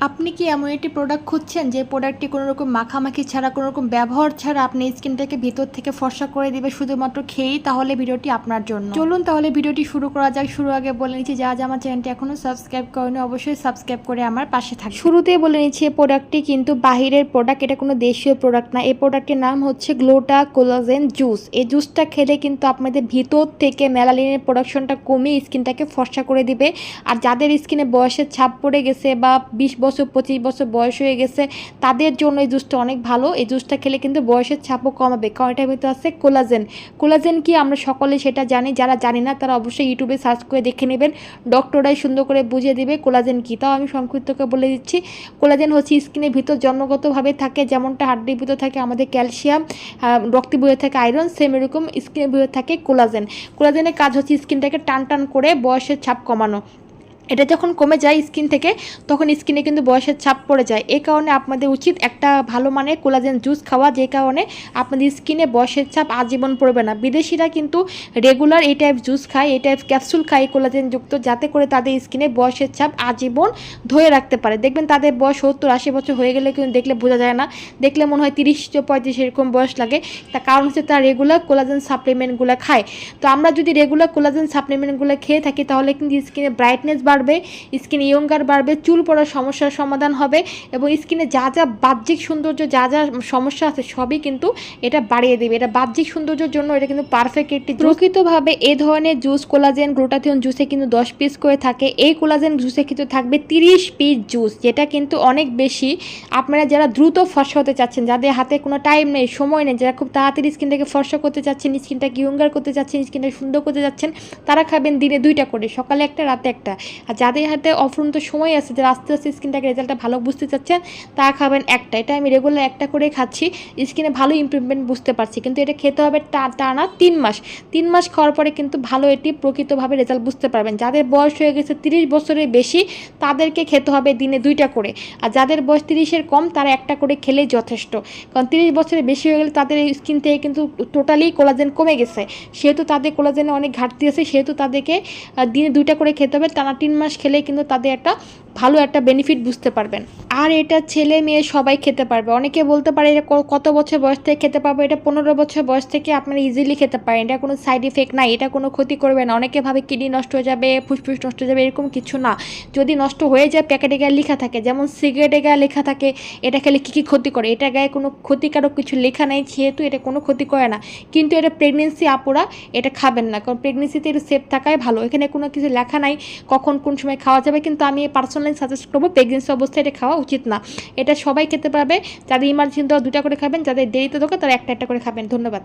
আপনি কি এমন একটি প্রোডাক্ট খুঁজছেন যে প্রোডাক্টটি কোনো রকম মাখামাখি ছাড়া কোনো রকম ব্যবহার ছাড়া আপনি স্কিনটাকে ভিতর থেকে ফর্সা করে দিবে শুধুমাত্র খেয়েই তাহলে ভিডিওটি আপনার জন্য? চলুন তাহলে ভিডিওটি শুরু করা যাক। শুরু আগে বলে নিচ্ছি যা যা আমার চ্যানেলটি এখনও সাবস্ক্রাইব করেনি, অবশ্যই সাবস্ক্রাইব করে আমার পাশে থাকুন শুরুতেই বলে নিচ্ছি, এই প্রোডাক্টটি কিন্তু বাহিরের প্রোডাক্ট এটা কোনো দেশীয় প্রোডাক্ট না। এই প্রোডাক্টের নাম হচ্ছে গ্লোটা কোলাজেন জুস এই জুসটা খেলে কিন্তু আপনাদের ভিতর থেকে মেলালিনের প্রোডাকশনটা কমিয়ে স্কিনটাকে ফর্সা করে দিবে। আর যাদের স্কিনে বয়সের ছাপ পড়ে গেছে বা বিশ বছর, পঁচিশ বছর বয়স হয়ে গেছে, তাদের জন্য এই জুসটা অনেক ভালো। এই জুসটা খেলে কিন্তু বয়সের ছাপও কমাবে। কারণ এটার ভিতরে আছে কোলাজেন। কোলাজেন কি আমরা সকলে সেটা জানি। যারা জানি না, তারা অবশ্যই ইউটিউবে সার্চ করে দেখে নেবেন। ডক্টরাই সুন্দর করে বুঝিয়ে দেবে কোলাজেন কী। তাও আমি সংক্ষিপ্তকে বলে দিচ্ছি। কোলাজেন হচ্ছে স্কিনের ভিতর জন্মগতভাবে থাকে, যেমনটা হাড্ডির ভিতর থাকে আমাদের ক্যালসিয়াম রক্তে বয়ে থাকে আয়রন, সেম এরকম স্কিনের ভিতরে থাকে কোলাজেন। কোলাজেনের কাজ হচ্ছে স্কিনটাকে টান টান করে বয়সের ছাপ কমানো। এটা যখন কমে যায় স্কিন থেকে, তখন স্কিনে কিন্তু বয়সের ছাপ পড়ে যায়। এই কারণে আপনাদের উচিত একটা ভালো মানের কোলাজেন জুস খাওয়া, যে কারণে আপনাদের স্কিনে বয়সের ছাপ আজীবন পড়বে না। বিদেশিরা কিন্তু রেগুলার এই টাইপ জুস খায়, এই টাইপ ক্যাপসুল খায় কোলাজেন যুক্ত, যাতে করে তাদের স্কিনে বয়সের ছাপ আজীবন ধরে রাখতে পারে। দেখবেন তাদের বয়স সত্তর আশি বছর হয়ে গেলে কিন্তু দেখলে বোঝা যায় না। দেখলে মনে হয় তিরিশ পঁয়ত্রিশ এরকম বয়স লাগে। তার কারণ হচ্ছে তারা রেগুলার কোলাজেন সাপ্লিমেন্টগুলো খায়। তো আমরা যদি রেগুলার কোলাজেন সাপ্লিমেন্টগুলো খেয়ে থাকি, তাহলে কিন্তু স্কিনে ব্রাইটনেস বাড়বে, স্কিন ইয়ঙ্গার বাড়বে, চুল পড়ার সমস্যার সমাধান হবে এবং স্কিনে যা যা বাহ্যিক সৌন্দর্য, যা যা সমস্যা আছে সবই কিন্তু এটা বাড়িয়ে দেবে। এটা বাহ্যিক সৌন্দর্যের জন্য এটা কিন্তু পারফেক্ট একটি প্রকৃতভাবে এ ধরনের জুস কোলাজেন গ্লুটাথিয়ন জুসে কিন্তু দশ পিস করে থাকে। এই কোলাজেন জুসে কিন্তু থাকবে তিরিশ পিস জুস যেটা কিন্তু অনেক বেশি। আপনারা যারা দ্রুত ফর্সা হতে চাচ্ছেন, যাদের হাতে কোনো টাইম নেই, সময় নেই, যারা খুব তাড়াতাড়ি স্কিনটাকে ফর্সা করতে চাচ্ছেন স্কিনটাকে ইয়ঙ্গার করতে চাচ্ছেন স্কিনটা সুন্দর করতে যাচ্ছেন তারা খাবেন দিনে দুইটা করে, সকালে একটা, রাতে একটা। আর যাদের হাতে অফুরন্ত সময় আছে, যারা আস্তে আস্তে স্কিনটাকে রেজাল্টটা ভালো বুঝতে চাচ্ছেন তা খাবেন একটা। এটা আমি রেগুলার একটা করে খাচ্ছি, স্কিনে ভালো ইম্প্রুভমেন্ট বুঝতে পারছি। কিন্তু এটা খেতে হবে টানা তিন মাস। তিন মাস খাওয়ার পরে কিন্তু ভালো এটি প্রকৃতভাবে রেজাল্ট বুঝতে পারবেন। যাদের বয়স হয়ে গেছে তিরিশ বছরের বেশি, তাদেরকে খেতে হবে দিনে দুইটা করে। আর যাদের বয়স তিরিশের কম, তারা একটা করে খেলেই যথেষ্ট। কারণ তিরিশ বছরের বেশি হয়ে গেলে তাদের স্কিন থেকে কিন্তু টোটালি কোলাজেন কমে গেছে। সেহেতু তাদের কোলাজেনে অনেক ঘাটতি আছে, সেহেতু তাদেরকে দিনে দুইটা করে খেতে হবে। টানা তিন মাস খেলে কিন্তু তাদের একটা ভালো একটা বেনিফিট বুঝতে পারবেন। আর এটা ছেলে মেয়ে সবাই খেতে পারবে। অনেকে বলতে পারে এটা কত বছর বয়স থেকে খেতে পারবে এটা পনেরো বছর বয়স থেকে আপনারা ইজিলি খেতে পারেন। এটা কোনো সাইড ইফেক্ট নাই। এটা কোনো ক্ষতি করবে না। অনেকে ভাবে কিডনি নষ্ট হয়ে যাবে, ফুসফুস নষ্ট হয়ে যাবে, এরকম কিছু না। যদি নষ্ট হয়ে যায়, প্যাকেটে গায়ে লেখা থাকে। যেমন সিগারেটে গায়ে লেখা থাকে, এটা খেলে কী কী ক্ষতি করে? এটা গায়ে কোনো ক্ষতিকারক কিছু লেখা নেই, যেহেতু এটা কোনো ক্ষতি করে না। কিন্তু এটা প্রেগনেন্সি আপুরা এটা খাবেন না। কারণ প্রেগনেন্সিতে এটা সেফ থাকাই ভালো। এখানে কোনো কিছু লেখা নাই, কখন কোন সময় খাওয়া যাবে, কিন্তু আমি পার্সোনালি সাজেস্ট করব প্রেগনেন্সি অবস্থায় এটা খাওয়া উচিত না। এটা সবাই খেতে পারবে, যাদের ইমার্জেন্সি দেওয়া দুটা করে খাবেন, যাদের দেরিতে দরকার তারা একটা একটা করে খাবেন। ধন্যবাদ।